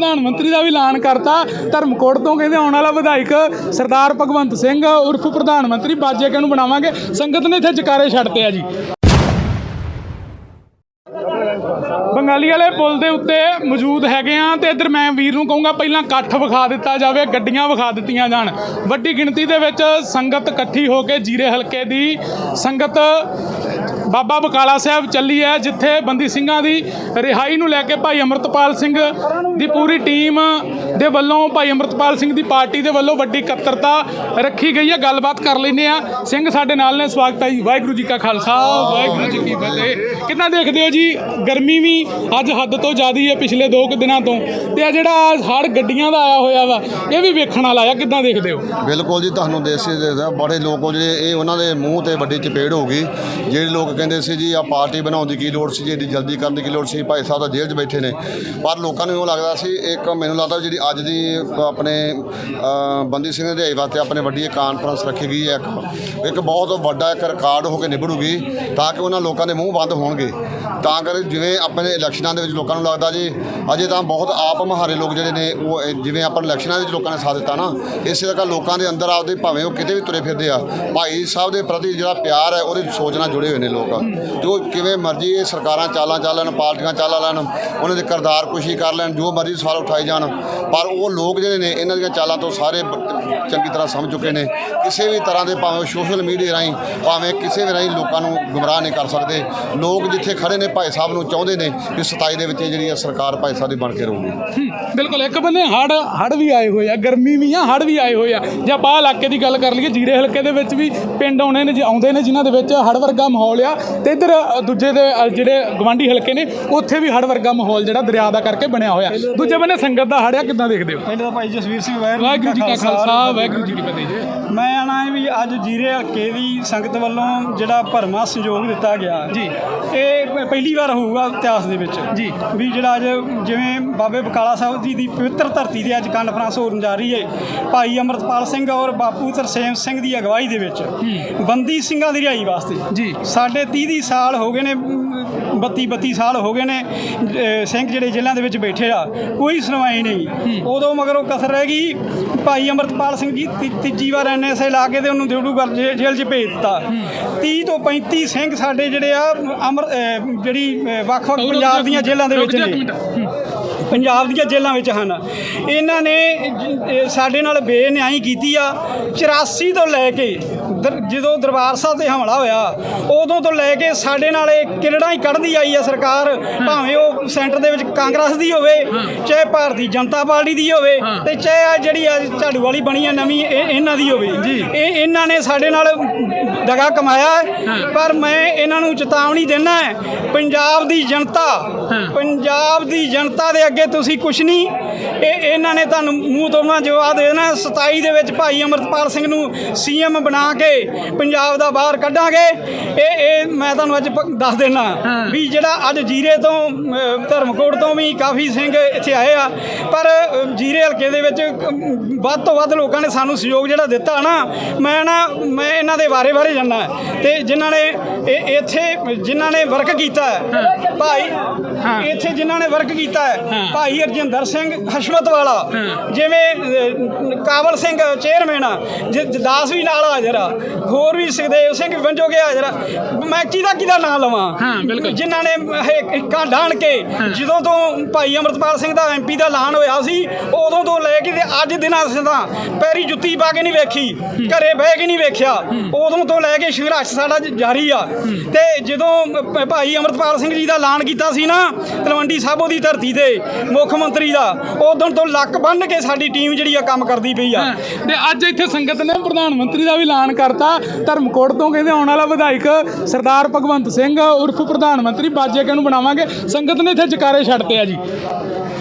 ਪ੍ਰਧਾਨ ਮੰਤਰੀ ਦਾ ਵੀ ਐਲਾਨ ਕਰਤਾ। ਧਰਮਕੋਟ ਤੋਂ ਕਹਿੰਦੇ ਆਉਣ ਵਾਲਾ ਵਿਧਾਇਕ ਸਰਦਾਰ ਭਗਵੰਤ ਸਿੰਘ, ਉਰਫ ਪ੍ਰਧਾਨ ਮੰਤਰੀ ਬਾਜੇ ਨੂੰ ਬਣਾਵਾਂਗੇ? ਸੰਗਤ ਨੇ ਇੱਥੇ ਜਕਾਰੇ ਛੱਡਤੇ ਆ ਜੀ। ਬੰਗਾਲੀ ਵਾਲੇ ਪੁਲ ਦੇ ਉੱਤੇ ਮੌਜੂਦ ਹੈਗੇ ਆ ਤੇ ਇੱਧਰ ਮੈਂ ਵੀਰ ਨੂੰ ਕਹੂੰਗਾ ਪਹਿਲਾਂ ਇਕੱਠ ਵਿਖਾ ਦਿੱਤਾ ਜਾਵੇ, ਗੱਡੀਆਂ ਵਿਖਾ ਦਿੱਤੀਆਂ ਜਾਣ। ਵੱਡੀ ਗਿਣਤੀ ਦੇ ਵਿੱਚ ਸੰਗਤ ਇਕੱਠੀ ਹੋ ਕੇ ਜੀਰੇ ਹਲਕੇ ਦੀ ਸੰਗਤ ਬਾਬਾ ਬਕਾਲਾ ਸਾਹਿਬ ਚੱਲੀ ਹੈ, ਜਿੱਥੇ ਬੰਦੀ ਸਿੰਘਾਂ ਦੀ ਰਿਹਾਈ ਨੂੰ ਲੈ ਕੇ ਭਾਈ ਅਮਰਤਪਾਲ ਸਿੰਘ ਦੀ ਪੂਰੀ ਟੀਮ ਦੇ ਵੱਲੋਂ, ਭਾਈ ਅਮਰਤਪਾਲ ਸਿੰਘ ਦੀ ਪਾਰਟੀ ਦੇ ਵੱਲੋਂ ਵੱਡੀ ਇਕੱਤਰਤਾ ਰੱਖੀ ਗਈ ਹੈ। ਗੱਲਬਾਤ ਕਰ ਲੈਂਦੇ ਆ ਸਿੰਘ ਸਾਡੇ ਨਾਲ ਨੇ, ਸਵਾਗਤ ਹੈ ਜੀ। ਵਾਹਿਗੁਰੂ ਜੀ ਕਾ ਖਾਲਸਾ, ਵਾਹਿਗੁਰੂ ਜੀ ਕੀ ਫਤਿਹ। ਕਿੰਨਾ ਦੇਖਦੇ ਹੋ ਜੀ? ਗਰਮੀ ਵੀ ਅੱਜ ਹੱਦ ਤੋਂ ਜ਼ਿਆਦੀ ਹੈ ਪਿਛਲੇ 2 ਕੁ ਦਿਨਾਂ ਤੋਂ। ਤੇ ਆ ਜਿਹੜਾ ਹੜ ਗੱਡੀਆਂ ਦਾ ਆਇਆ ਹੋਇਆ ਵਾ, ਇਹ ਵੀ ਵੇਖਣ ਵਾਲਾ ਆ, ਕਿੱਦਾਂ ਦੇਖਦੇ ਹੋ? ਬਿਲਕੁਲ ਜੀ, ਤੁਹਾਨੂੰ ਦੇਸੀ ਦੇਦਾ ਬੜੇ ਲੋਕ ਜਿਹੜੇ, ਇਹ ਉਹਨਾਂ ਦੇ ਮੂੰਹ ਤੇ ਵੱਡੀ ਚਪੇੜ ਹੋ ਗਈ। ਜਿਹੜੇ ਲੋਕ ਕਹਿੰਦੇ ਸੀ ਜੀ ਆ ਪਾਰਟੀ ਬਣਾਉਣ ਦੀ ਕੀ ਲੋੜ ਸੀ ਜੀ ਏਡੀ ਜਲਦੀ ਕਰਨ ਦੀ ਕੀ ਲੋੜ ਸੀ, ਭਾਈ ਸਾਹਿਬ ਤਾਂ ਜੇਲ੍ਹ 'ਚ ਬੈਠੇ ਨੇ। ਪਰ ਲੋਕਾਂ ਨੂੰ ਉਹ ਲੱਗਦਾ ਸੀ, ਇੱਕ ਮੈਨੂੰ ਲੱਗਦਾ ਜਿਹੜੀ ਅੱਜ ਦੀ ਆਪਣੇ ਬੰਦੀ ਸਿੰਘ ਦੇ ਵਾਸਤੇ ਆਪਣੇ ਵੱਡੀ ਇੱਕ ਕਾਨਫਰੰਸ ਰੱਖੀ ਗਈ ਹੈ, ਇੱਕ ਇੱਕ ਬਹੁਤ ਵੱਡਾ ਇੱਕ ਰਿਕਾਰਡ ਹੋ ਕੇ ਨਿਭੜੂਗੀ, ਤਾਂ ਕਿ ਉਹਨਾਂ ਲੋਕਾਂ ਦੇ ਮੂੰਹ ਬੰਦ ਹੋਣਗੇ। ਤਾਂ ਕਰ ਜਿਵੇਂ ਆਪਣੇ ਇਲੈਕਸ਼ਨਾਂ ਦੇ ਵਿੱਚ ਲੋਕਾਂ ਨੂੰ ਲੱਗਦਾ ਜੀ, ਅਜੇ ਤਾਂ ਬਹੁਤ ਆਪ ਮਹਾਰੇ ਲੋਕ ਜਿਹੜੇ ਨੇ, ਉਹ, ਇਹ ਜਿਵੇਂ ਆਪਾਂ ਇਲੈਕਸ਼ਨਾਂ ਦੇ ਵਿੱਚ ਲੋਕਾਂ ਨੇ ਸਾਥ ਦਿੱਤਾ ਨਾ, ਇਸੇ ਤਰ੍ਹਾਂ ਲੋਕਾਂ ਦੇ ਅੰਦਰ ਆਪਦੇ ਭਾਵੇਂ ਉਹ ਕਿਤੇ ਵੀ ਤੁਰੇ ਫਿਰਦੇ ਆ, ਭਾਈ ਸਾਹਿਬ ਦੇ ਪ੍ਰਤੀ ਜਿਹੜਾ ਪਿਆਰ ਹੈ, ਉਹਦੇ ਸੋਚ ਨਾਲ ਜੁੜੇ ਹੋਏ ਨੇ ਲੋਕ। ਤੇ ਉਹ ਕਿਵੇਂ ਮਰਜ਼ੀ ਇਹ ਸਰਕਾਰਾਂ ਚਾਲਾਂ ਚੱਲਣ ਪਾਰਟੀਆਂ ਚਾਲਾਂ ਲੈਣ, ਉਹਨਾਂ ਦੇ ਕਰਦਾਰ ਕੁਸ਼ੀ ਕਰ ਲੈਣ, ਜੋ ਮਰਜ਼ੀ ਸਵਾਲ ਉਠਾਏ ਜਾਣ, ਪਰ ਉਹ ਲੋਕ ਜਿਹੜੇ ਨੇ, ਇਹਨਾਂ ਦੀਆਂ ਚਾਲਾਂ ਤੋਂ ਸਾਰੇ ਚੰਗੀ ਤਰ੍ਹਾਂ ਸਮਝ ਚੁੱਕੇ ਨੇ। ਕਿਸੇ ਵੀ ਤਰ੍ਹਾਂ ਦੇ ਭਾਵੇਂ ਸੋਸ਼ਲ ਮੀਡੀਆ ਰਾਹੀਂ, ਭਾਵੇਂ ਕਿਸੇ ਵੀ ਰਾਹੀਂ ਲੋਕਾਂ ਨੂੰ ਗੁੰਮਰਾਹ ਨਹੀਂ ਕਰ ਸਕਦੇ। ਲੋਕ ਜਿੱਥੇ ਖੜੇ ਨੇ, ਭਾਈ ਸਾਹਿਬ ਨੂੰ ਚਾਹੁੰਦੇ ਨੇ ਕਿ 27 ਦੇ ਵਿੱਚ ਇਹ ਜਿਹੜੀ ਆ ਸਰਕਾਰ ਭਾਈ ਸਾਹਿਬ ਦੀ ਬਣ ਕੇ ਰਹੂਗੀ। ਬਿਲਕੁਲ ਇੱਕ ਬੰਦੇ ਹੜ ਹੜ ਵੀ ਆਏ ਹੋਏ ਆ ਗਰਮੀ ਵੀ ਆ ਹੜ ਵੀ ਆਏ ਹੋਏ ਆ। ਜੇ ਆਪਾਂ ਇਲਾਕੇ ਦੀ ਗੱਲ ਕਰ ਲਈਏ ਜੀਰੇ ਹਲਕੇ ਦੇ ਵਿੱਚ ਵੀ ਪਿੰਡ ਆਉਣੇ ਨੇ ਜੇ ਆਉਂਦੇ ਨੇ ਜਿਨ੍ਹਾਂ ਦੇ ਵਿੱਚ ਹੜ ਵਰਗਾ ਮਾਹੌਲ ਆ ਤੇ ਇੱਧਰ ਦੂਜੇ ਦੇ ਜਿਹੜੇ ਗਵਾਂਢੀ ਹਲਕੇ ਨੇ ਉੱਥੇ ਵੀ ਹੜ ਵਰਗਾ ਮਾਹੌਲ ਜਿਹੜਾ ਦਰਿਆ ਦਾ ਕਰਕੇ ਬਣਿਆ ਹੋਇਆ। ਦੂਜੇ ਬੰਨੇ ਸੰਗਤ ਦਾ ਹੜਿਆ ਕਿੱਦਾਂ ਦੇਖਦੇ ਹੋ? ਪਿੰਡ ਦਾ ਭਾਈ ਜਸਵੀਰ ਸਿੰਘ ਵਾਹਿਗੁਰੂ ਵਾਹਿਗੁਰੂ ਜੀ ਕਾ ਖਾਲਸਾ ਵਾਹਿਗੁਰੂ ਜੀ ਕੀ ਫਤਿਹ ਜੀ। ਮੈਂ ਆਣਾ ਹੈ ਵੀ ਅੱਜ ਜੀਰੇ ਹਲਕੇ ਦੀ ਸੰਗਤ ਵੱਲੋਂ ਜਿਹੜਾ ਭਰਮਾ ਸੰਯੋਗ ਦਿੱਤਾ ਗਿਆ। ਜੀ। ਇਹ ਪਹਿਲੀ ਵਾਰ ਹੋਊਗਾ ਇਤਿਹਾਸ ਦੇ ਵਿੱਚ। ਜੀ। ਵੀ ਜਿਹੜਾ ਅੱਜ ਜਿਵੇਂ ਬਾਬੇ ਬਕਾਲਾ ਸਾਹਿਬ ਜੀ ਦੀ ਪਵਿੱਤਰ ਧਰਤੀ ਤੇ ਅੱਜ ਕਾਨਫਰੰਸ ਹੋਣ ਜਾ ਰਹੀ ਹੈ ਭਾਈ ਅਮਰਤਪਾਲ ਸਿੰਘ ਔਰ ਬਾਪੂ ਤਰਸੇਮ ਸਿੰਘ ਦੀ ਅਗਵਾਈ ਦੇ ਵਿੱਚ। ਬੰਦੀ ਸਿੰਘਾਂ ਦੀ ਰਿਹਾਈ ਵਾਸਤੇ। ਜੀ। ਸਾਡੇ 30 ਦੀ ਸਾਲ ਹੋ ਗਏ ਨੇ 32 32 ਸਾਲ ਹੋ ਗਏ ਨੇ ਅਹ ਸਿੰਘ ਜਿਹੜੇ ਜੇਲ੍ਹਾਂ ਦੇ ਵਿੱਚ ਬੈਠੇ ਆ ਕੋਈ ਸੁਣਵਾਈ ਨਹੀਂ ਉਦੋਂ ਮਗਰੋਂ ਕਸਰ ਰਹਿ ਗਈ ਭਾਈ ਅਮਰਤਪਾਲ ਸਿੰਘ ਜੀ ਤੀ- ਤੀਜੀ ਵਾਰ ਐਨਐਸਏ ਲਾ ਕੇ ਤੇ ਉਹਨੂੰ ਡਿਊਟੂਗਰ ਜੇਲ੍ਹ 'ਚ ਭੇਜ ਦਿੱਤਾ 30 ਤੋਂ 35 ਸਿੰਘ ਸਾਡੇ ਜਿਹੜੇ ਆ ਅਮਰ ਅਹ ਜਿਹੜੀ ਅਹ ਵੱਖ-ਵੱਖ ਪੰਜਾਬ ਦੀਆਂ ਜੇਲ੍ਹਾਂ ਦੇ ਵਿੱਚ ਜਾ ਇੱਕ ਨੇ ਮਿੰਟ। ਹੂੰ। ਪੰਜਾਬ ਦੀਆਂ ਜੇਲ੍ਹਾਂ ਵਿੱਚ ਹਨ। ਇਹਨਾਂ ਨੇ ਸਾਡੇ ਨਾਲ ਬੇਨਿਆਈ ਕੀਤੀ ਆ। 84 ਤੋਂ ਲੈ ਕੇ ਜਦੋਂ ਦਰਬਾਰ ਸਾਹਿਬ ਤੇ ਹਮਲਾ ਹੋਇਆ ਉਦੋਂ ਤੋਂ ਲੈ ਕੇ ਸਾਡੇ ਨਾਲ ਇਹ ਕਿਰੜਾਂ ਹੀ ਕੱਢਦੀ ਆਈ ਆ ਸਰਕਾਰ। ਭਾਵੇਂ ਉਹ ਸੈਂਟਰ ਦੇ ਵਿੱਚ ਕਾਂਗਰਸ ਦੀ ਹੋਵੇ ਚਾਹੇ ਭਾਰਤੀ ਜਨਤਾ ਪਾਰਟੀ ਦੀ ਹੋਵੇ ਤੇ ਚਾਹੇ ਆ ਜਿਹੜੀ ਆ ਝਾੜੂ ਵਾਲੀ ਬਣੀ ਆ ਨਵੀਂ ਇਹ ਇਹਨਾਂ ਦੀ ਹੋਵੇ। ਇਹ ਇਹਨਾਂ ਨੇ ਸਾਡੇ ਨਾਲ ਦਗਾ ਕਮਾਇਆ। ਪਰ ਮੈਂ ਇਹਨਾਂ ਨੂੰ ਚੇਤਾਵਨੀ ਦੇਣਾ ਹੈ ਪੰਜਾਬ ਦੀ ਜਨਤਾ ਪੰਜਾਬ ਦੀ ਜਨਤਾ ਦੇ ਅੱਗੇ ਤੁਸੀਂ ਕੁਛ ਨਹੀਂ। ਇਹ ਇਹਨਾਂ ਨੇ ਤੁਹਾਨੂੰ ਮੂੰਹ ਤੋਂ ਨਾ ਜਵਾਬ ਦੇ ਦੇਣਾ। 27 ਦੇ ਵਿੱਚ ਭਾਈ ਅਮਰਤਪਾਲ ਸਿੰਘ ਨੂੰ ਸੀਐਮ ਬਣਾ ਕੇ ਪੰਜਾਬ ਦਾ ਬਾਹਰ ਕੱਢਾਂਗੇ। ਇਹ ਇਹ ਮੈਂ ਤੁਹਾਨੂੰ ਅੱਜ ਦੱਸ ਦੇਣਾ ਵੀ ਜਿਹੜਾ ਅੱਜ ਜੀਰੇ ਤੋਂ ਧਰਮਕੋਟ ਤੋਂ ਵੀ ਕਾਫੀ ਸਿੰਘ ਇੱਥੇ ਆਏ ਆ। ਪਰ ਜੀਰੇ ਹਲਕੇ ਦੇ ਵਿੱਚ ਵੱਧ ਤੋਂ ਵੱਧ ਲੋਕਾਂ ਨੇ ਸਾਨੂੰ ਸਹਿਯੋਗ ਜਿਹੜਾ ਦਿੱਤਾ ਨਾ ਮੈਂ ਨਾ ਮੈਂ ਇਹਨਾਂ ਦੇ ਬਾਰੇ ਬਾਰੇ ਜਾਣਨਾ। ਤੇ ਜਿਨ੍ਹਾਂ ਨੇ ਇਹ ਇੱਥੇ ਜਿਨ੍ਹਾਂ ਨੇ ਵਰਕ ਕੀਤਾ ਭਾਈ ਇੱਥੇ ਜਿਨ੍ਹਾਂ ਨੇ ਵਰਕ ਕੀਤਾ ਹੈ। ਭਾਈ ਅਰਜਿੰਦਰ ਸਿੰਘ ਹਸ਼ਮਤ ਵਾਲਾ ਜਿਵੇਂ ਕਾਬਲ ਸਿੰਘ ਚੇਅਰਮੈਨ ਆ ਜਦਾਸ ਵੀ ਨਾਲ ਹਾਜ਼ਰ ਆ ਹੋਰ ਵੀ ਸੁਖਦੇਵ ਸਿੰਘ ਵੰਜੋਗੇ ਹਾਜ਼ਰ ਆ ਮੈਂ ਕਿਹਦਾ ਕਿਹਦਾ ਨਾਂ ਲਵਾਂ? ਹਾਂ, ਬਿਲਕੁਲ। ਜਿਨ੍ਹਾਂ ਨੇ ਇਹ ਇੱਕਾਂ ਢਾਣ ਕੇ ਜਦੋਂ ਤੋਂ ਭਾਈ ਅਮਰਤਪਾਲ ਸਿੰਘ ਦਾ ਐਮਪੀ ਦਾ ਐਲਾਨ ਹੋਇਆ ਸੀ ਉਦੋਂ ਤੋਂ ਲੈ ਕੇ ਅੱਜ ਦਿਨਾਂ ਸਦਾ ਪੈਰੀ ਜੁੱਤੀ ਪਾ ਕੇ ਨਹੀਂ ਵੇਖੀ ਘਰੇ ਬਹਿ ਕੇ ਨਹੀਂ ਵੇਖਿਆ ਉਦੋਂ ਤੋਂ ਲੈ ਕੇ ਸੰਘਰਸ਼ ਸਾਡਾ ਜਾਰੀ ਆ। ਤੇ ਜਦੋਂ ਭਾਈ ਅਮਰਤਪਾਲ ਸਿੰਘ ਜੀ ਦਾ ਐਲਾਨ ਕੀਤਾ ਸੀ ਨਾ ਤਲਵੰਡੀ ਸਾਬੋ ਦੀ ਧਰਤੀ ਤੇ ਮੁੱਖ ਮੰਤਰੀ ਦਾ। ਉਦੋਂ ਤੋਂ ਲੱਕ ਬੰਨ ਕੇ ਸਾਡੀ ਟੀਮ ਜਿਹੜੀ ਆ ਕੰਮ ਕਰਦੀ ਪਈ ਆ। ਤੇ ਅੱਜ ਇੱਥੇ ਸੰਗਤ ਨੇ ਪ੍ਰਧਾਨ ਮੰਤਰੀ ਦਾ ਵੀ ਐਲਾਨ ਕਰਤਾ। ਧਰਮਕੋਟ ਤੋਂ ਕਹਿੰਦੇ ਆਉਣ ਵਾਲਾ ਵਿਧਾਇਕ ਸਰਦਾਰ ਭਗਵੰਤ ਸਿੰਘ ਉਰਫ ਪ੍ਰਧਾਨ ਮੰਤਰੀ ਬਾਜੇ ਨੂੰ ਬਣਾਵਾਂਗੇ? ਸੰਗਤ ਨੇ ਇੱਥੇ ਜਕਾਰੇ ਛੱਡਤੇ ਆ ਜੀ।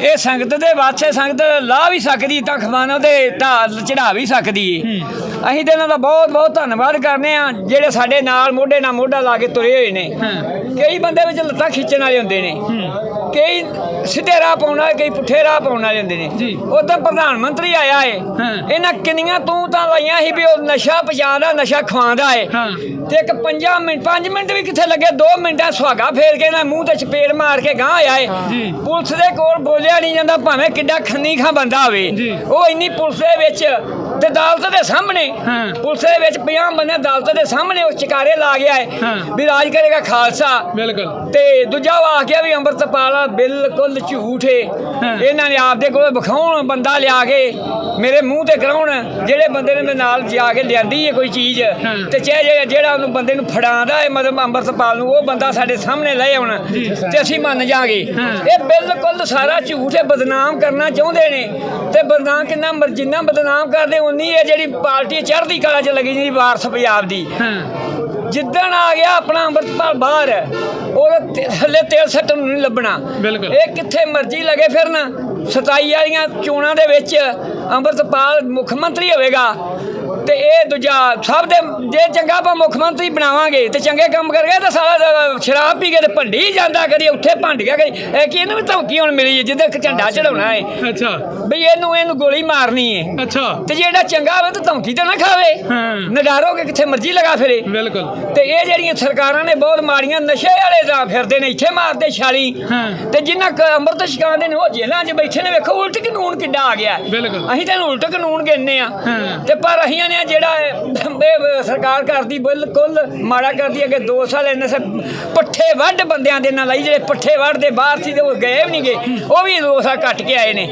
ਇਹ ਸੰਗਤ ਦੇ ਵਾਸਤੇ ਸੰਗਤ ਲਾ ਵੀ ਸਕਦੀ ਤਾਂ ਖਮਾਨੋ ਦੇ ਢਾਲ ਚੜਾ ਵੀ ਸਕਦੀ ਏ। ਅਸੀਂ ਤੇ ਇਹਨਾਂ ਦਾ ਬਹੁਤ ਬਹੁਤ ਧੰਨਵਾਦ ਕਰਨੇ ਆ ਜਿਹੜੇ ਸਾਡੇ ਨਾਲ ਮੋਢੇ ਨਾਲ ਮੋਢਾ ਲਾ ਕੇ ਤੁਰੇ ਹੋਏ ਨੇ। ਕਈ ਬੰਦੇ ਵਿੱਚ ਲੱਤਾਂ ਖਿੱਚਣ ਵਾਲੇ ਹੁੰਦੇ ਨੇ। ਕਈ ਸਿੱਧੇ ਰਾਹ ਪਾਉਣ ਕਈ ਪੁੱਠੇ ਰਾਹ ਪਾਉਣ ਹੁੰਦੇ ਨੇ ਜੀ। ਉਦੋਂ ਪ੍ਰਧਾਨ ਮੰਤਰੀ ਆਇਆ ਏ ਹਾਂ। ਇਹਨਾਂ ਕਿੰਨੀਆਂ ਤੂੰ ਤਾਂ ਲਾਈਆਂ ਸੀ ਵੀ ਉਹ ਨਸ਼ਾ ਪਛਾਣਦਾ ਨਸ਼ਾ ਖਵਾਉਂਦਾ ਏ ਹਾਂ। ਤੇ ਇੱਕ 5 ਮਿੰਟ 5 ਮਿੰਟ ਵੀ ਕਿੱਥੇ ਲੱਗੇ 2 ਮਿੰਟਾਂ ਸੁਹਾਗਾ ਫੇਰ ਕੇ ਨਾ ਮੂੰਹ ਤੇ ਚਪੇੜ ਮਾਰ ਕੇ ਗਾਂ ਆਇਆ ਏ ਜੀ। ਪੁਲਿਸ ਦੇ ਕੋਲ ਬੋਲਿਆ ਬੋਲਿਆ ਨਹੀਂ ਜਾਂਦਾ ਭਾਵੇਂ ਕਿੱਡਾ ਖੰਨੀ ਖਾ ਬੰਦਾ ਹੋਵੇ ਜੀ। ਉਹ ਇੰਨੀ ਪੁਲਿਸ ਦੇ ਵਿੱਚ ਤੇ ਅਦਾਲਤ ਦੇ ਸਾਹਮਣੇ। ਪੁਲਿਸ ਦੇ ਵਿੱਚ 50 ਬੰਦੇ ਅਦਾਲਤ ਦੇ ਸਾਹਮਣੇ ਉਹ ਚਿਕਾਰੇ ਲਾ ਗਿਆ ਹੈ। ਵੀ ਰਾਜ ਕਰੇਗਾ ਖਾਲਸਾ ਬਿਲਕੁਲ ਤੇ ਦੂਜਾ ਆ ਗਿਆ ਵੀ ਅੰਮ੍ਰਿਤਪਾਲ ਬਿਲਕੁਲ ਝੂਠ ਹਾਂ। ਇਹਨਾਂ ਨੇ ਆਪਦੇ ਕੋਲ ਵਿਖਾਉਣ ਬੰਦਾ ਲਿਆ ਕੇ ਮੇਰੇ ਮੂੰਹ ਤੇ ਕਰਾਉਣ ਜਿਹੜੇ ਬੰਦੇ ਨੇ ਮੇਰੇ ਨਾਲ ਜਾ ਕੇ ਲਿਆਂਦੀ ਹੈ ਕੋਈ ਚੀਜ਼। ਤੇ ਚਾਹੇ ਜਿਹੜਾ- ਜਿਹੜਾ ਉਹਨੂੰ ਬੰਦੇ ਨੂੰ ਫੜਾਉਂਦਾ ਹੈ ਮਤਲਬ ਅੰਮ੍ਰਿਤਪਾਲ ਨੂੰ ਉਹ ਬੰਦਾ ਸਾਡੇ ਸਾਹਮਣੇ ਲੈ ਆਉਣ ਤੇ ਅਸੀਂ ਮੰਨ ਜਾਾਂਗੇ। ਇਹ ਬਿਲਕੁਲ ਸਾਰਾ ਝੂਠ ਹੈ ਬਦਨਾਮ ਕਰਨਾ ਚਾਹੁੰਦੇ ਨੇ ਤੇ ਬਦਨਾਮ ਕਿੰਨਾ ਮਰ ਜਿੰਨਾ ਬਦਨਾਮ ਕਰਦੇ ਉਨੀ ਹੈ ਜਿਹੜੀ ਪਾਰਟੀ ਚੜ੍ਹਦੀ ਕਲਾ 'ਚ ਲੱਗੀ ਜਿਹੜੀ ਵਾਰਸ ਪੰਜਾਬ ਦੀ। ਹਾਂ। ਜਿੱਦਣ ਆ ਗਿਆ ਆਪਣਾ ਅੰਮ੍ਰਿਤਪਾਲ ਬਾਹਰ ਉਹਦੇ ਤੇ- ਥੱਲੇ ਤੇਲ ਸੱਟਣ ਨੂੰ ਨਹੀਂ ਲੱਭਣਾ। ਬਿਲਕੁਲ। ਇਹ ਕਿੱਥੇ ਮਰਜ਼ੀ ਲਗੇ ਫਿਰਨ। 27 ਵਾਲੀਆਂ ਚੋਣਾਂ ਦੇ ਵਿੱਚ ਅੰਮ੍ਰਿਤਪਾਲ ਮੁੱਖ ਮੰਤਰੀ ਹੋਵੇਗਾ। ਤੇ ਇਹ ਦੂਜਾ ਸਭ ਦੇ ਜੇ ਚੰਗਾ ਆਪਾਂ ਮੁੱਖ ਮੰਤਰੀ ਬਣਾਵਾਂਗੇ ਤੇ ਚੰਗੇ ਕੰਮ ਕਰਗੇ ਤਾਂ ਸਾਰਾ ਸ਼ਰਾਬ ਪੀ ਕੇ ਤੇ ਭੰਡੀ ਜਾਂਦਾ ਕਦੀ ਉੱਥੇ ਭੰਡ ਗਿਆ ਕਦੀ ਇਹ ਕੀ ਇਹਨੂੰ ਵੀ ਧਮਕੀ ਹੁਣ ਮਿਲੀ ਹੈ ਜਿੱਦੇ ਝੰਡਾ ਚੜਾਉਣਾ ਹੈ ਅੱਛਾ ਬਈ ਇਹਨੂੰ ਇਹਨੂੰ ਗੋਲੀ ਮਾਰਨੀ ਹੈ ਅੱਛਾ ਤੇ ਜਿਹੜਾ ਚੰਗਾ ਹੋਵੇ ਤਾਂ ਧਮਕੀ ਤਾਂ ਨਾ ਖਾਵੇ ਹਾਂ। ਨਡਾਰੋ ਕੇ ਕਿੱਥੇ ਮਰਜ਼ੀ ਲਗਾ ਫਿਰੇ ਬਿਲਕੁਲ ਤੇ ਇਹ ਜਿਹੜੀਆਂ ਸਰਕਾਰਾਂ ਨੇ ਬਹੁਤ ਮਾਰੀਆਂ ਨਸ਼ੇ ਵਾਲੇ ਦਾ ਫਿਰਦੇ ਨੇ ਇੱਥੇ ਮਾਰਦੇ ਛਾਲੀ ਹਾਂ। ਤੇ ਜਿਨ੍ਹਾਂ ਅੰਮ੍ਰਿਤ ਛਕਾਉਂਦੇ ਨੇ ਉਹ ਜੇਲ੍ਹਾਂ 'ਚ ਬੈਠੇ ਨੇ ਵੇਖੋ ਉਲਟ ਕਾਨੂੰਨ ਕਿੱਡਾ ਆ ਗਿਆ। ਬਿਲਕੁਲ। ਅਸੀਂ ਤਾਂ ਉਲਟ ਕਾਨੂੰਨ ਕਹਿੰਦੇ ਆ। ਤੇ ਪਰ ਅਸੀਂ ਨੇ ਜਿਹੜਾ ਇਹ ਸਰਕਾਰ ਕਰਦੀ ਬਿਲਕੁਲ ਮਾੜਾ ਕਰਦੀ ਹੈ ਕਿ 2 ਸਾਲ ਇਹਨੇ ਸੇ ਪੱਠੇ ਵੱਢ ਬੰਦਿਆਂ ਦੇ ਨਾਲ ਲਈ ਜਿਹੜੇ ਪੱਠੇ ਵੱਢਦੇ ਬਾਹਰ ਸੀ ਤੇ ਉਹ ਗਏ ਵੀ ਨਹੀਂ ਗਏ ਉਹ ਵੀ 2 ਸਾਲ ਕੱਟ ਕੇ ਆਏ ਨੇ।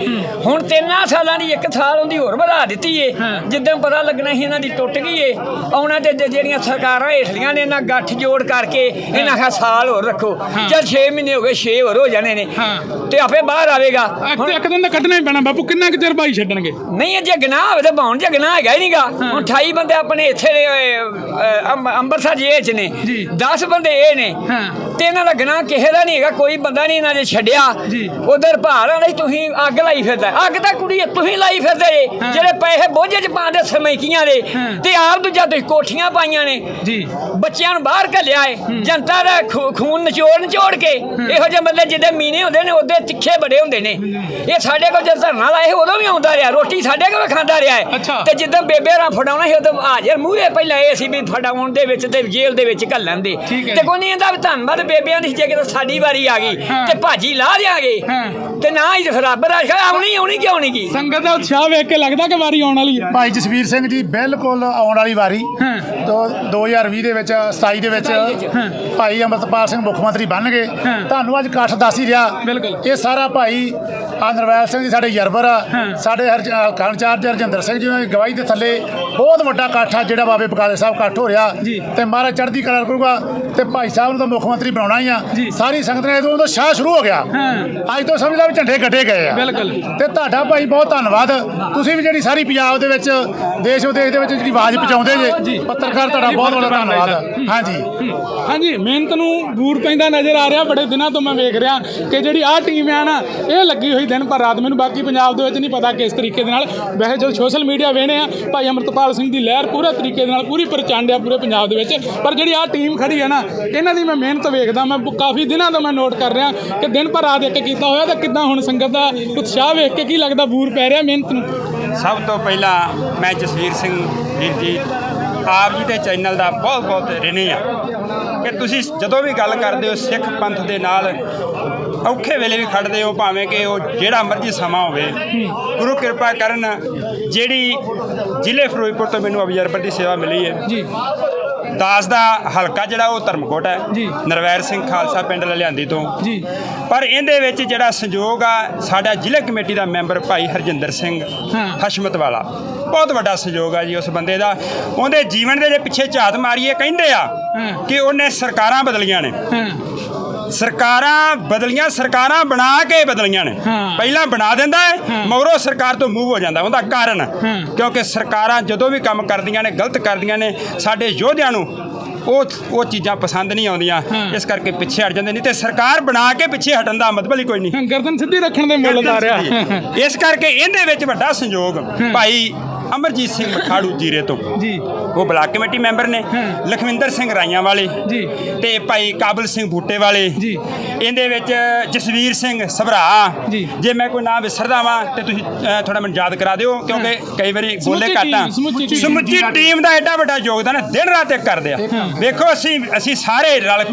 ਹੁਣ ਤਿੰਨਾਂ ਸਾਲਾਂ ਦੀ ਇੱਕ ਸਾਲ ਉਹਦੀ ਹੋਰ ਵਧਾ ਦਿੱਤੀ ਏ। ਹਾਂ। ਜਿੱਦਾਂ ਪਤਾ ਲੱਗਣਾ ਸੀ ਇਹਨਾਂ ਦੀ ਟੁੱਟ ਗਈ ਏ। ਆਉਣਾ ਤੇ ਜਿਹੜੀਆਂ ਸਰਕਾਰਾਂ ਹੇਠਲੀਆਂ ਨੇ ਇਹਨਾਂ ਗੱਠ ਜੋੜ ਕਰਕੇ ਇਹਨਾਂ ਆਖਿਆ ਸਾਲ ਹੋਰ ਰੱਖੋ। ਹਾਂ। ਚਲ 6 ਮਹੀਨੇ ਹੋ ਗਏ 6 ਹੋਰ ਹੋ ਜਾਣੇ ਨੇ। ਹਾਂ। ਤੇ ਆਪੇ ਬਾਹਰ ਆਵੇਗਾ। ਇੱਕ ਹੁਣ ਇੱਕ ਦਿਨ ਤਾਂ ਕੱਢਣਾ ਹੀ ਪੈਣਾ ਬਾਪੂ ਕਿੰਨਾ ਕੁ ਚਿਰ ਭਾਈ ਛੱਡਣਗੇ? ਨਹੀਂ ਇਹ ਜੇ ਗਨਾਹ ਹੋਵੇ ਤਾਂ ਬਾਉਣ ਜੇ ਗਨਾਹ ਹੈਗਾ ਹੀ ਨਹੀਂਗਾ ਹੁਣ 28 ਬੰਦੇ ਆਪਣੇ ਇੱਥੇ ਨੇ, ਅਹ, ਅੰਮ- ਅੰਮ੍ਰਿਤਸਰ ਜੇਲ੍ਹ 'ਚ ਨੇ। ਜੀ। 10 ਬੰਦੇ ਇਹ ਨੇ। ਹਾਂ। ਤੇ ਇਹਨਾਂ ਦਾ ਗਨਾਹ ਕਿਸੇ ਦਾ ਨਹੀਂ ਹੈਗਾ ਕੋਈ ਬੰਦਾ ਨਹੀਂ ਇਹਨਾਂ ਜੇ ਛੱਡਿਆ। ਜੀ। ਉਧਰ ਭਾਰਾਂ ਲਈ ਤੁਸੀਂ ਅੱਗ ਲਾਈ ਫਿਰਦਾ। ਅੱਗ ਤਾਂ ਕੁੜੀ ਤੁਸੀਂ ਲਾਈ ਫਿਰਦੇ ਜੇ। ਹਾਂ। ਜਿਹੜੇ ਪੈਸੇ ਬੋਝੇ 'ਚ ਪਾਉਂਦੇ ਸਮੈਕੀਆਂ ਦੇ ਹਾਂ। ਤੇ ਆਪ ਦੂਜਾ ਤੁਸੀਂ ਕੋਠੀਆਂ ਪਾਈਆਂ ਨੇ। ਜੀ। ਬੱਚਿਆਂ ਨੂੰ ਬਾਹਰ ਘੱਲਿਆ ਏ। ਜਨਤਾ ਦਾ ਖੂ- ਖੂਨ ਨਿਚੋੜ ਨਿਚੋੜ ਕੇ। ਇਹੋ ਜਿਹੇ ਬੰਦੇ ਜਿਹਦੇ ਮੀਨੇ ਹੁੰਦੇ ਨੇ ਉਹਦੇ ਤਿੱਖੇ ਬੜੇ ਹੁੰਦੇ ਨੇ। ਇਹ ਸਾਡੇ ਕੋਲ ਜਦ ਧਰਨਾ ਲਾਏ ਸੀ, ਉਦੋਂ ਵੀ ਆਉਂਦਾ ਰਿਹਾ। ਰੋਟੀ ਸਾਡੇ ਕੋਲ ਖਾਂਦਾ ਰਿਹਾ ਹੈ ਅੱਛਾ। ਤੇ ਜਿੱਦਾਂ ਬੇਬੇ ਰਾਂ ਫੜਾਉਣਾ ਸੀ ਉਦੋਂ ਹਾਜ਼ਰ ਮੂਹਰੇ ਪਹਿਲਾਂ ਇਹ ਸੀ ਵੀ ਫੜਾਉਣ ਦੇ ਵਿੱਚ ਤੇ ਜੇਲ੍ਹ ਦੇ ਵਿੱਚ ਘੱਲਣ ਦੇ ਠੀਕ ਹੈ ਤੇ ਜੀ। ਕੋਈ ਨਹੀਂ ਇਹਦਾ ਵੀ ਧੰਨਵਾਦ ਬੇਬਿਆਂ ਦੀ ਜੇ ਕਿਤੇ ਸਾਡੀ ਵਾਰੀ ਆ ਗਈ ਹਾਂ। ਤੇ ਭਾਜੀ ਲਾ ਦਿਆਂਗੇ ਹਾਂ। ਤੇ ਨਾ ਹੀ ਰੱਬ ਰਾਜ ਆਉਣੀ ਆਉਣੀ ਕਿਉਂ ਨਹੀਂ ਕੀ ਸੰਗਤ ਦਾ ਉਤਸ਼ਾਹ ਵੇਖ ਕੇ ਲੱਗਦਾ ਕਿ ਵਾਰੀ ਆਉਣ ਵਾਲੀ ਹੈ ਭਾਈ ਜਸਵੀਰ ਸਿੰਘ ਜੀ ਬਿਲਕੁਲ ਆਉਣ ਵਾਲੀ ਵਾਰੀ ਹਾਂ। ਤੋਂ 2020 ਦੇ ਵਿੱਚ 27 ਦੇ ਵਿੱਚ ਹਾਂ। ਭਾਈ ਅਮਰਤਪਾਲ ਸਿੰਘ ਮੁੱਖ ਮੰਤਰੀ ਬਣ ਗਏ ਹਾਂ। ਤੁਹਾਨੂੰ ਅੱਜ ਇਕੱਠ ਦੱਸ ਹੀ ਰਿਹਾ ਬਿਲਕੁਲ। ਇਹ ਸਾਰਾ ਭਾਈ ਆ ਨਰਵੈਲ ਸਿੰਘ ਜੀ ਸਾਡੇ ਯਰਬਰ ਆ ਹਾਂ। ਸਾਡੇ ਹਰ ਖਾਨ ਚਾਰਜ ਹਰਜਿੰਦਰ ਸਿੰਘ ਜੀ ਦੀ ਗਵਾਹੀ ਦੇ ਥੱਲੇ ਬਹੁਤ ਵੱਡਾ ਇਕੱਠ ਆ ਜਿਹੜਾ ਬਾਬੇ ਬਕਾਲੇ ਸਾਹਿਬ ਇਕੱਠ ਹੋ ਰਿਹਾ। ਤੇ ਮਹਾਰਾਜ ਚੜ੍ਹਦੀ ਕਲਾ ਕਰੂਗਾ ਤੇ ਭਾਈ ਸਾਹਿਬ ਨੂੰ ਤਾਂ ਮੁੱਖ ਮੰਤਰੀ ਬਣਾਉਣਾ ਹੀ ਆ। ਸਾਰੀ ਸੰਗਤ ਨੇ ਉਦੋਂ ਤੋਂ ਸ਼ਾਹ ਸ਼ੁਰੂ ਹੋ ਗਿਆ। ਹਾਂ। ਅੱਜ ਤੋਂ ਸਮਝ ਲਾ ਵੀ ਝੰਡੇ ਗੱਡੇ ਗਏ ਆ। ਬਿਲਕੁਲ। ਤੇ ਤੁਹਾਡਾ ਭਾਈ ਬਹੁਤ ਧੰਨਵਾਦ। ਤੁਸੀਂ ਵੀ ਜਿਹੜੀ ਸਾਰੀ ਪੰਜਾਬ ਦੇ ਵਿੱਚ ਦੇਸ਼ ਵਿਦੇਸ਼ ਦੇ ਵਿੱਚ ਜਿਹੜੀ ਆਵਾਜ਼ ਪਹੁੰਚਾਉਂਦੇ ਜੇ ਪੱਤਰਕਾਰ ਤੁਹਾਡਾ ਬਹੁਤ ਬਹੁਤ ਧੰਨਵਾਦ। ਹਾਂਜੀ। ਹਾਂਜੀ ਮਿਹਨਤ ਨੂੰ ਬੂਰ ਪੈਂਦਾ ਨਜ਼ਰ ਆ ਰਿਹਾ। ਬੜੇ ਦਿਨਾਂ ਤੋਂ ਮੈਂ ਵੇਖ ਰਿਹਾ ਕਿ ਜਿਹੜੀ ਆਹ ਟੀਮ ਆ ਨਾ ਇਹ ਲੱਗੀ ਹੋਈ ਦਿਨ ਪਰ ਰਾਤ। ਮੈਨੂੰ ਬਾਕੀ ਪੰਜਾਬ ਦੇ ਵਿੱਚ ਨਹੀਂ ਪਤਾ ਕਿਸ ਤਰੀਕੇ ਦੇ ਨਾਲ। ਵੈਸੇ ਜਦੋਂ ਸੋਸ਼ਲ ਮੀਡੀਆ ਵੇਖਦੇ ਆ ਭਾਈ ਅਮਰਤਪਾਲ ਸਿੰਘ ਦੀ ਲਹਿਰ ਪੂਰੇ ਤਰੀਕੇ ਦੇ ਨਾਲ, ਪੂਰੀ ਪ੍ਰਚੰਡ ਆ ਪੂਰੇ ਪੰਜਾਬ ਦੇ ਵਿੱਚ। ਪਰ ਜਿਹੜੀ ਆਹ ਟੀਮ ਖੜੀ ਹੈ ਨਾ, ਇਹਨਾਂ ਦੀ ਮੈਂ ਮਿਹਨਤ ਵੇਖਦਾ, ਮੈਂ ਕਾਫੀ ਦਿਨਾਂ ਤੋਂ ਮੈਂ ਨੋਟ ਕਰ ਰਿਹਾ ਕਿ ਦਿਨ ਪਰ ਰਾਤ ਇੱਕ ਕੀਤਾ ਹੋਇਆ ਤਾਂ ਕਿੱਦਾਂ ਹੁਣ ਸੰਗਤ ਦਾ ਉਤਸ਼ਾਹ ਵੇਖ ਕੇ ਕੀ ਲੱਗਦਾ, ਬੂਰ ਪੈ ਰਿਹਾ ਮਿਹਨਤ ਨੂੰ? ਸਭ ਤੋਂ ਪਹਿਲਾਂ ਮੈਂ ਜਸਵੀਰ ਸਿੰਘ ਵੀਰ ਜੀ, ਆਪ ਜੀ ਦੇ ਚੈਨਲ ਦਾ ਬਹੁਤ ਬਹੁਤ ਰਿਣੀ ਆ। ਕਿ ਤੁਸੀਂ ਜਦੋਂ ਵੀ ਗੱਲ ਕਰਦੇ ਹੋ, ਸਿੱਖ ਪੰਥ ਦੇ ਨਾਲ ਔਖੇ ਵੇਲੇ ਵੀ ਖੜਦੇ ਹੋ, ਭਾਵੇਂ ਕਿ ਉਹ ਜਿਹੜਾ ਮਰਜ਼ੀ ਸਮਾਂ ਹੋਵੇ। ਗੁਰੂ ਕਿਰਪਾ ਕਰਨ, ਜਿਹੜੀ ਜ਼ਿਲ੍ਹੇ ਫਿਰੋਜ਼ਪੁਰ ਤੋਂ ਮੈਨੂੰ ਅਬਜ਼ਰਵਰ ਦੀ ਸੇਵਾ ਮਿਲੀ ਹੈ। ਜੀ। ਦਾਸ ਦਾ ਹਲਕਾ ਜਿਹੜਾ ਉਹ ਧਰਮਕੋਟ ਹੈ। ਜੀ। ਨਰਵੈਰ ਸਿੰਘ ਖਾਲਸਾ ਪਿੰਡ ਲਲਿਆਂਦੀ ਤੋਂ। ਜੀ। ਪਰ ਇਹਦੇ ਵਿੱਚ ਜਿਹੜਾ ਸੰਯੋਗ ਆ ਸਾਡਾ ਜ਼ਿਲ੍ਹਾ ਕਮੇਟੀ ਦਾ ਮੈਂਬਰ ਭਾਈ ਹਰਜਿੰਦਰ ਸਿੰਘ। ਹਸ਼ਮਤ ਵਾਲਾ ਬਹੁਤ ਵੱਡਾ ਸੰਯੋਗ ਆ ਜੀ ਉਸ ਬੰਦੇ ਦਾ। ਉਹਦੇ ਜੀਵਨ ਦੇ ਜੇ ਪਿੱਛੇ ਝਾਤ ਮਾਰੀਏ ਕਹਿੰਦੇ ਆ। ਕਿ ਉਹਨੇ ਸਰਕਾਰਾਂ ਬਦਲੀਆਂ ਨੇ। ਸਰਕਾਰਾਂ ਬਦਲੀਆਂ ਸਰਕਾਰਾਂ ਬਣਾ ਕੇ ਬਦਲੀਆਂ ਨੇ। ਪਹਿਲਾਂ ਬਣਾ ਦਿੰਦਾ ਹੈ। ਮਗਰੋਂ ਸਰਕਾਰ ਤੋਂ ਮੂਵ ਹੋ ਜਾਂਦਾ ਉਹਦਾ ਕਾਰਨ। ਕਿਉਂਕਿ ਸਰਕਾਰਾਂ ਜਦੋਂ ਵੀ ਕੰਮ ਕਰਦੀਆਂ ਨੇ ਗਲਤ ਕਰਦੀਆਂ ਨੇ ਸਾਡੇ ਯੋਧਿਆਂ ਨੂੰ ਉਹ ਉਹ ਚੀਜ਼ਾਂ ਪਸੰਦ ਨਹੀਂ ਆਉਂਦੀਆਂ। ਇਸ ਕਰਕੇ ਪਿੱਛੇ ਹਟ ਜਾਂਦੇ ਨਹੀਂ ਤੇ ਸਰਕਾਰ ਬਣਾ ਕੇ ਪਿੱਛੇ ਹਟਣ ਦਾ ਮਤਲਬ ਹੀ ਕੋਈ ਨਹੀਂ ਗਰਦਨ ਸਿੱਧੀ ਰੱਖਣ ਦੇ ਮੁੱਲ ਲਾ ਰਿਹਾ ਇਸ ਕਰਕੇ ਇਹਦੇ ਵਿੱਚ ਵੱਡਾ ਸੰਯੋਗ ਭਾਈ ਅਮਰਜੀਤ ਸਿੰਘ ਮਖਾੜੂ ਜੀਰੇ ਤੋਂ। ਜੀ। ਉਹ ਬਲਾਕ ਕਮੇਟੀ ਮੈਂਬਰ ਨੇ। ਲਖਵਿੰਦਰ ਸਿੰਘ ਰਾਈਆਂ ਵਾਲੇ ਜੀ। ਤੇ ਭਾਈ ਕਾਬਲ ਸਿੰਘ ਬੂਟੇ ਵਾਲੇ ਜੀ। ਇਹਦੇ ਵਿੱਚ ਜਸਵੀਰ ਸਿੰਘ ਸਭਰਾ। ਜੀ। ਜੇ ਮੈਂ ਕੋਈ ਨਾਮ ਵਿਸਰਦਾ ਵਾਂ ਤੇ ਤੁਸੀਂ ਥੋੜਾ ਮੈਨੂੰ ਯਾਦ ਕਰਾ ਦਿਓ ਕਿਉਂਕਿ ਕਈ ਵਾਰੀ ਬੋਲੇ ਘੱਟ। ਸਮੁੱਚੀ ਟੀਮ। ਦਾ ਐਡਾ ਵੱਡਾ ਯੋਗਦਾਨ ਹੈ, ਦਿਨ ਰਾਤ ਇੱਕ ਕਰਦੇ ਆ। ਵੇਖੋ ਅਸੀਂ ਅਸੀਂ ਸਾਰੇ ਰਲ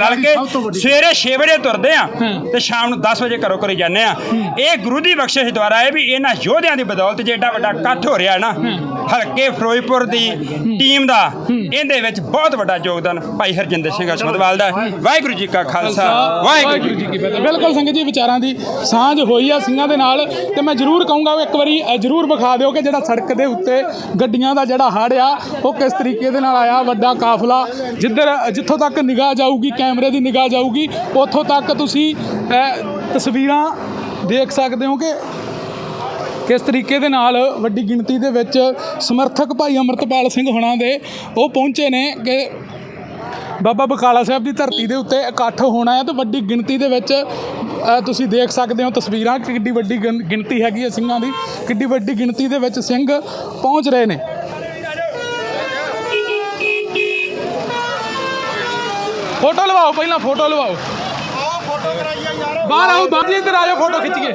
ਰਲ ਕੇ ਸਵੇਰੇ 6 ਵਜੇ ਤੁਰਦੇ ਆ ਤੇ ਸ਼ਾਮ ਨੂੰ 10 ਵਜੇ ਘਰੋਂ ਘਰੇ ਜਾਂਦੇ ਆ। ਇਹ ਗੁਰੂ ਦੀ ਬਖਸ਼ਿਸ਼ ਦੁਆਰਾ ਹੈ ਵੀ ਇਹਨਾਂ ਯੋਧਿਆਂ ਦੀ ਬਦੌਲਤ ਜੇ ਐਡਾ ਵੱਡਾ ਇਕੱਠ ਹੋ ਰਿਹਾ ਨਾ? ਹਲਕੇ ਫਿਰੋਜ਼ਪੁਰ ਦੀ ਟੀਮ ਦਾ। ਇਹਦੇ ਵਿੱਚ ਬਹੁਤ ਵੱਡਾ ਯੋਗਦਾਨ ਭਾਈ ਹਰਜਿੰਦਰ ਸਿੰਘ ਅਸਮਦਵਾਲ ਦਾ। ਵਾਹਿਗੁਰੂ ਜੀ ਕਾ ਖਾਲਸਾ। ਵਾਹਿਗੁਰੂ ਜੀ ਕੀ ਫਤਿਹ। ਬਿਲਕੁਲ ਸੰਗਤ ਜੀ ਵਿਚਾਰਾਂ ਦੀ ਸਾਂਝ ਹੋਈ ਆ ਸਿੰਘਾਂ ਦੇ ਨਾਲ। ਤੇ ਮੈਂ ਜ਼ਰੂਰ ਕਹੂੰਗਾ ਇੱਕ ਵਾਰੀ ਜ਼ਰੂਰ ਵਿਖਾ ਦਿਓ ਕਿ ਜਿਹੜਾ ਸੜਕ ਦੇ ਉੱਤੇ ਗੱਡੀਆਂ ਦਾ ਜਿਹੜਾ ਹੜ ਆ ਉਹ ਕਿਸ ਤਰੀਕੇ ਦੇ ਨਾਲ ਆਇਆ ਵੱਡਾ ਕਾਫਲਾ। ਜਿੱਧਰ ਜਿੱਥੋਂ ਤੱਕ ਨਿਗਾਹ ਜਾਊਗੀ ਕੈਮਰੇ ਦੀ ਨਿਗਾਹ ਜਾਊਗੀ ਉੱਥੋਂ ਤੱਕ ਤੁਸੀਂ ਤਸਵੀਰਾਂ ਦੇਖ ਸਕਦੇ ਹੋ ਕਿ ਕਿਸ ਤਰੀਕੇ ਦੇ ਨਾਲ ਵੱਡੀ ਗਿਣਤੀ ਦੇ ਵਿੱਚ ਸਮਰਥਕ ਭਾਈ ਅਮਰਤਪਾਲ ਸਿੰਘ ਹੁਣਾਂ ਦੇ ਉਹ ਪਹੁੰਚੇ ਨੇ ਕਿ ਬਾਬਾ ਬਕਾਲਾ ਸਾਹਿਬ ਦੀ ਧਰਤੀ ਦੇ ਉੱਤੇ ਇਕੱਠ ਹੋਣਾ ਹੈ ਤੇ ਵੱਡੀ ਗਿਣਤੀ ਦੇ ਵਿੱਚ ਤੁਸੀਂ ਦੇਖ ਸਕਦੇ ਹੋ ਤਸਵੀਰਾਂ ਕਿ ਕਿੱਡੀ ਵੱਡੀ ਗਿਣ- ਗਿਣਤੀ ਹੈਗੀ ਹੈ ਸਿੰਘਾਂ ਦੀ ਕਿੱਡੀ ਵੱਡੀ ਗਿਣਤੀ ਦੇ ਵਿੱਚ ਸਿੰਘ ਪਹੁੰਚ ਰਹੇ ਨੇ। ਫੋਟੋ ਲਵਾਓ ਪਹਿਲਾਂ ਫੋਟੋ ਲਵਾਓ। ਬਾਹਰ ਆਓ ਬਾਹਰ ਇੱਧਰ ਆਜੋ ਫੋਟੋ ਖਿੱਚੀਏ।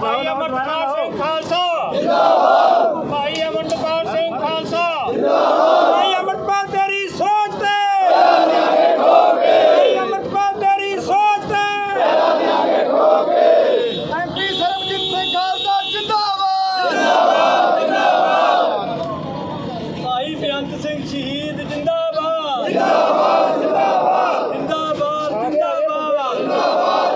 ਭਾਈ ਅਮਰਪਾਲ ਸਿੰਘ ਖਾਲਸਾ ਜਿੰਦਾਬਾਦ ਭਾਈ ਅਮਰਪਾਲ ਸਿੰਘ ਖਾਲਸਾ ਭਾਈ ਅਮਰਪਾਲ ਤੇਰੀ ਸੋਚ ਤੇ ਭਾਈ ਅਮਰਪਾਲ ਤੇਰੀ ਸੋਚ ਤੇ ਐਮਪੀ ਸਰਬਜੀਤ ਸਿੰਘ ਖਾਲਸਾ ਜਿੰਦਾਬਾਦ ਭਾਈ ਬੇਅੰਤ ਸਿੰਘ ਸ਼ਹੀਦ ਜਿੰਦਾਬਾਦ ਜਿੰਦਾਬਾਦ ਜਿੰਦਾਬਾਦ ਜਿੰਦਾਬਾਦ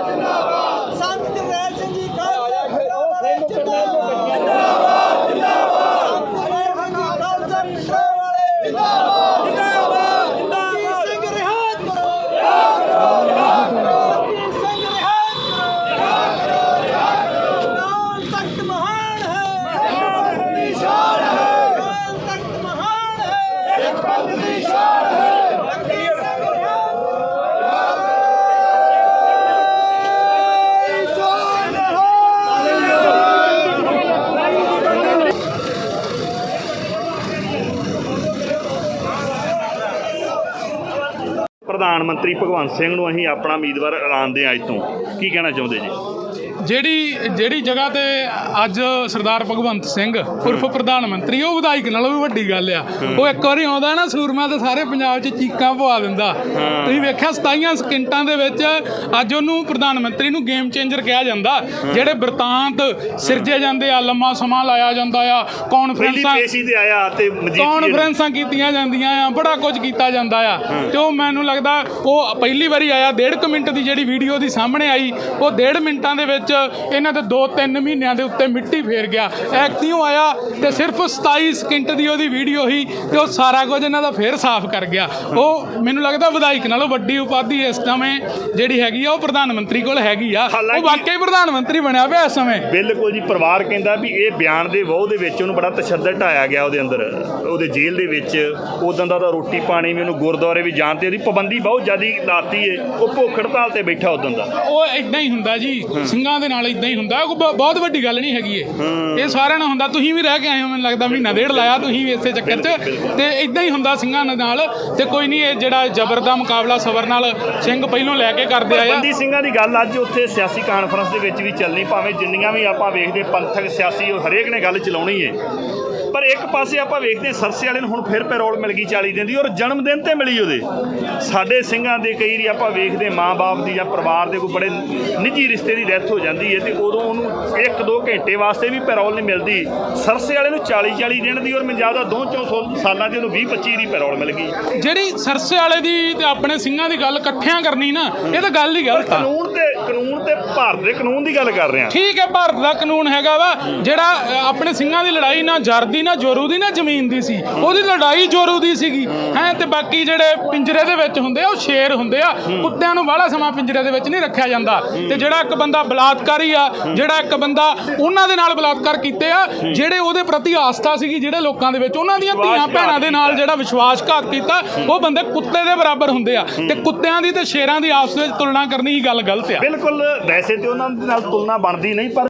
ਜਿੰਦਾਬਾਦ ਸੰਤ ਜਰਨੈਲ ਸਿੰਘ ਜੀ ਖਾਲਸਾ ਜਿੰਦਾਬਾਦ ਜਿੰਦਾਬਾਦ ਜਿੰਦਾਬਾਦ ਸੰਤ ਜਰਨੈਲ ਸਿੰਘ ਜੀ ਖਾਲਸਾ ਪਿਛੜੇ ਵਾਲੇ ਜਿੰਦਾਬਾਦ ਜਿੰਦਾਬਾਦ ਜਿੰਦਾਬਾਦ ਸਿੰਘ ਰਿਹਾਤ ਕਰੋ ਰਿਹਾਤ ਕਰੋ ਸਿੰਘ ਰਿਹਾਤ ਕਰੋ ਰਿਹਾਤ ਕਰੋ ਲਾਲ ਤਖਤ ਮਹਾਨ ਹੈ ਦੀ ਸ਼ਾਨ ਹੈ ਲਾਲ ਤਖਤ ਮਹਾਨ ਹੈ ਸਿੱਖ ਪੰਥ ਦੀ ਸ਼ਾਨ ਹੈ ਅੱਗੇ ਸਿੰਘ ਰਿਹਾਤ ਪ੍ਰਧਾਨ ਮੰਤਰੀ ਭਗਵੰਤ ਸਿੰਘ ਨੂੰ ਅਸੀਂ ਆਪਣਾ ਉਮੀਦਵਾਰ ਐਲਾਨਦੇ ਹਾਂ ਅੱਜ ਤੋਂ। ਕੀ ਕਹਿਣਾ ਚਾਹੁੰਦੇ ਜੀ? ਜਿਹੜੀ ਜਿਹੜੀ ਜਗ੍ਹਾ ਤੇ ਅੱਜ ਸਰਦਾਰ ਭਗਵੰਤ ਸਿੰਘ ਉਰਫ ਪ੍ਰਧਾਨ ਮੰਤਰੀ ਉਹ ਵਿਧਾਇਕ ਨਾਲੋਂ ਵੀ ਵੱਡੀ ਗੱਲ ਆ। ਉਹ ਇੱਕ ਵਾਰੀ ਆਉਂਦਾ ਨਾ ਸੂਰਮਾ ਤੇ ਸਾਰੇ ਪੰਜਾਬ 'ਚ ਚੀਕਾਂ ਪਵਾ ਦਿੰਦਾ। ਤੁਸੀਂ ਵੇਖਿਆ 27 ਸਕਿੰਟਾਂ ਦੇ ਵਿੱਚ ਅੱਜ ਉਹਨੂੰ ਪ੍ਰਧਾਨ ਮੰਤਰੀ ਨੂੰ ਗੇਮ ਚੇਂਜਰ ਕਿਹਾ ਜਾਂਦਾ। ਜਿਹੜੇ ਬ੍ਰਿਤਾਂਤ ਸਿਰਜੇ ਜਾਂਦੇ ਆ ਲੰਮਾ ਸਮਾਂ ਲਾਇਆ ਜਾਂਦਾ ਆ ਕਾਨਫਰੰਸਾਂ ਤੇ ਆਇਆ ਤੇ ਮਜੀਠੀਏ ਨੂੰ- ਕਾਨਫਰੰਸਾਂ ਕੀਤੀਆਂ ਜਾਂਦੀਆਂ ਆ ਬੜਾ ਕੁਝ ਕੀਤਾ ਜਾਂਦਾ ਆ। ਤੇ ਉਹ ਮੈਨੂੰ ਲੱਗਦਾ ਉਹ ਪਹਿਲੀ ਵਾਰੀ ਆਇਆ ਡੇਢ ਕੁ ਮਿੰਟ ਦੀ ਜਿਹੜੀ ਵੀਡੀਓ ਦੀ ਸਾਹਮਣੇ ਆਈ ਉਹ ਡੇਢ ਮਿੰਟਾਂ ਦੇ ਵਿੱਚ ਇਹਨਾਂ ਦੇ 2-3 ਮਹੀਨਿਆਂ ਦੇ ਉੱਤੇ ਮਿੱਟੀ ਫੇਰ ਗਿਆ। ਐਕਟਿਵ ਆਇਆ? ਤੇ ਸਿਰਫ 27 ਸਕਿੰਟ ਦੀ ਉਹਦੀ ਵੀਡੀਓ ਹੀ ਤੇ ਉਹ ਸਾਰਾ ਕੁਝ ਇਹਨਾਂ ਦਾ ਫੇਰ ਸਾਫ਼ ਕਰ ਗਿਆ। ਉਹ ਮੈਨੂੰ ਲੱਗਦਾ ਵਿਧਾਇਕ ਨਾਲੋਂ ਵੱਡੀ ਉਪਾਧੀ ਇਸ ਸਮੇਂ ਜਿਹੜੀ ਹੈਗੀ ਆ ਉਹ ਪ੍ਰਧਾਨ ਮੰਤਰੀ ਕੋਲ ਹੈਗੀ ਆ। ਉਹ ਵਾਕਈ ਪ੍ਰਧਾਨ ਮੰਤਰੀ ਬਣਿਆ ਪਿਆ ਇਸ ਸਮੇਂ। ਬਿਲਕੁਲ ਜੀ ਪਰਿਵਾਰ ਕਹਿੰਦਾ ਵੀ ਇਹ ਬਿਆਨ ਦੇ ਵੋਹ ਦੇ ਵਿੱਚ ਉਹਨੂੰ ਬੜਾ ਤਸ਼ੱਦਦ ਢਾਇਆ ਗਿਆ ਉਹਦੇ ਅੰਦਰ। ਉਹਦੇ ਜੇਲ੍ਹ ਦੇ ਵਿੱਚ ਉਦੋਂ ਦਾ ਤਾਂ ਰੋਟੀ ਪਾਣੀ ਵੀ ਉਹਨੂੰ ਗੁਰਦੁਆਰੇ ਵੀ ਜਾਣ ਤੇ ਉਹਦੀ ਪਾਬੰਦੀ ਬਹੁਤ ਜ਼ਿਆਦੀ ਲਾਤੀ ਏ। ਉਹ ਭੁੱਖ ਹੜਤਾਲ ਤੇ ਬੈਠਾ ਉਦੋਂ ਦਾ। ਉਹ ਇਦਾਂ ਹੀ ਹੁੰਦਾ ਜੀ। ਸਿੰਘਾਂ ਦੇ ਨਾਲ ਇਦਾਂ ਹੀ ਹੁੰਦਾ ਉਹ ਬ- ਬਹੁਤ ਵੱਡੀ ਗੱਲ ਨਹੀਂ ਹੈਗੀ ਇਹ। ਇਹ ਸਾਰਿਆਂ ਨਾਲ ਹੁੰਦਾ ਤੁਸੀਂ ਵੀ ਰਹਿ ਕੇ ਆਏ ਹੋ ਮੈਨੂੰ ਲੱਗਦਾ ਮਹੀਨਾ ਡੇਢ ਲਾਇਆ ਤੁਸੀਂ ਵੀ ਇਸੇ ਚੱਕਰ 'ਚ। ਤੇ ਇਦਾਂ ਹੀ ਹੁੰਦਾ ਸਿੰਘਾਂ ਦੇ ਨਾਲ ਤੇ ਕੋਈ ਨਹੀਂ ਇਹ ਜਿਹੜਾ ਜ਼ਬਰ ਦਾ ਮੁਕਾਬਲਾ ਸਬਰ ਨਾਲ ਸਿੰਘ ਪਹਿਲੋਂ ਲੈ ਕੇ ਕਰਦੇ ਆਏ ਆ। ਬੰਦੀ ਸਿੰਘਾਂ ਦੀ ਗੱਲ ਅੱਜ ਉੱਥੇ ਸਿਆਸੀ ਕਾਨਫਰੰਸ ਦੇ ਵਿੱਚ ਵੀ ਚੱਲਣੀ ਭਾਵੇਂ ਜਿੰਨੀਆਂ ਵੀ ਆਪਾਂ ਵੇਖਦੇ ਪੰਥਕ ਸਿਆਸੀ ਉਹ ਹਰੇਕ ਨੇ ਗੱਲ ਚਲਾਉਣੀ ਏ। ਪਰ ਇੱਕ ਪਾਸੇ ਆਪਾਂ ਵੇਖਦੇ ਸਰਸੇ ਵਾਲੇ ਨੂੰ ਹੁਣ ਫਿਰ ਪੈਰੋਲ ਮਿਲ ਗਈ 40 ਦਿਨ ਦੀ ਔਰ ਜਨਮ ਦਿਨ ਤੇ ਮਿਲੀ ਉਹਦੇ। ਸਾਡੇ ਸਿੰਘਾਂ ਦੇ ਕਈ ਵਾਰੀ ਆਪਾਂ ਵੇਖਦੇ ਮਾਂ-ਬਾਪ ਦੀ ਜਾਂ ਪਰਿਵਾਰ ਦੇ ਕੋਈ ਬੜੇ ਨਿੱਜੀ ਰਿਸ਼ਤੇ ਦੀ ਡੈਥ ਹੋ ਜਾਂਦੀ ਹੈ ਤੇ ਉਦੋਂ ਉਹਨੂੰ 1-2 ਘੰਟੇ ਵਾਸਤੇ ਵੀ ਪੈਰੋਲ ਨਹੀਂ ਮਿਲਦੀ। ਸਰਸੇ ਵਾਲੇ ਨੂੰ 40-40 ਦਿਨ ਦੀ ਔਰ ਮਜਾਦਾ ਦੋ ਚੌਂ ਸਾਲਾਂ 'ਚ ਉਹਨੂੰ 20-25 ਦੀ ਪੈਰੋਲ ਮਿਲ ਗਈ। ਜਿਹੜੀ ਸਰਸੇ ਵਾਲੇ ਦੀ ਤੇ ਆਪਣੇ ਸਿੰਘਾਂ ਦੀ ਗੱਲ ਇਕੱਠਿਆਂ ਕਰਨੀ ਨਾ ਇਹ ਤਾਂ ਗੱਲ ਹੀ ਗਲਤ ਆ। ਕਾਨੂੰਨ ਤੇ ਕਾਨੂੰਨ ਤੇ ਭਾਰਤ ਦੇ ਕਾਨੂੰਨ ਦੀ ਗੱਲ ਕਰ ਰਹੇ। ਠੀਕ ਹੈ ਭਾਰਤ ਦਾ ਕਾਨੂੰਨ ਹੈਗਾ ਵਾ ਜਿਹੜਾ ਅ, ਆਪਣੇ ਸਿੰਘਾਂ ਦੀ ਲੜਾਈ ਨਾ ਜਰ ਦੀ ਨਾ ਜੋਰੂ ਦੀ ਨਾ ਜ਼ਮੀਨ ਦੀ ਸੀ। ਉਹਦੀ ਲੜਾਈ ਜੋਰੂ ਦੀ ਸੀਗੀ। ਹੈ ਤੇ ਬਾਕੀ ਜਿਹੜੇ ਪਿੰਜਰੇ ਦੇ ਵਿੱਚ ਹੁੰਦੇ ਆ ਉਹ ਸ਼ੇਰ ਹੁੰਦੇ ਆ। ਕੁੱਤਿਆਂ ਨੂੰ ਬਾਹਲਾ ਸਮਾਂ ਪਿੰਜਰੇ ਦੇ ਵਿੱਚ ਨਹੀਂ ਰੱਖਿਆ ਜਾਂਦਾ। ਤੇ ਜਿਹੜਾ ਇੱਕ ਬੰਦਾ ਬਲਾਤਕਾਰੀ ਆ ਜਿਹੜਾ ਇੱਕ ਬੰਦਾ ਉਹਨਾਂ ਦੇ ਨਾਲ ਬਲਾਤਕਾਰ ਕੀਤੇ ਆ ਜਿਹੜੇ ਉਹਦੇ ਪ੍ਰਤੀ ਆਸਥਾ ਸੀਗੀ ਜਿਹੜੇ ਲੋਕਾਂ ਦੇ ਵਿੱਚ ਉਹਨਾਂ ਦੀਆਂ ਧੀਆਂ ਭੈਣਾਂ ਦੇ ਨਾਲ ਜਿਹੜਾ ਵਿਸ਼ਵਾਸਘਾਤ ਕੀਤਾ ਉਹ ਬੰਦੇ ਕੁੱਤੇ ਦੇ ਬਰਾਬਰ ਹੁੰਦੇ ਆ। ਤੇ ਕੁੱਤਿਆਂ ਦੀ ਤੇ ਸ਼ੇਰਾਂ ਦੀ ਆਪਸ ਵਿੱਚ ਤੁਲਨਾ ਕਰਨੀ ਹੀ ਗੱਲ ਗਲਤ ਆ। ਬਿਲਕੁਲ ਵੈਸੇ ਤੇ ਉਹਨਾਂ ਦੇ ਨਾਲ ਤੁਲਨਾ ਬਣਦੀ ਨਹੀਂ ਪਰ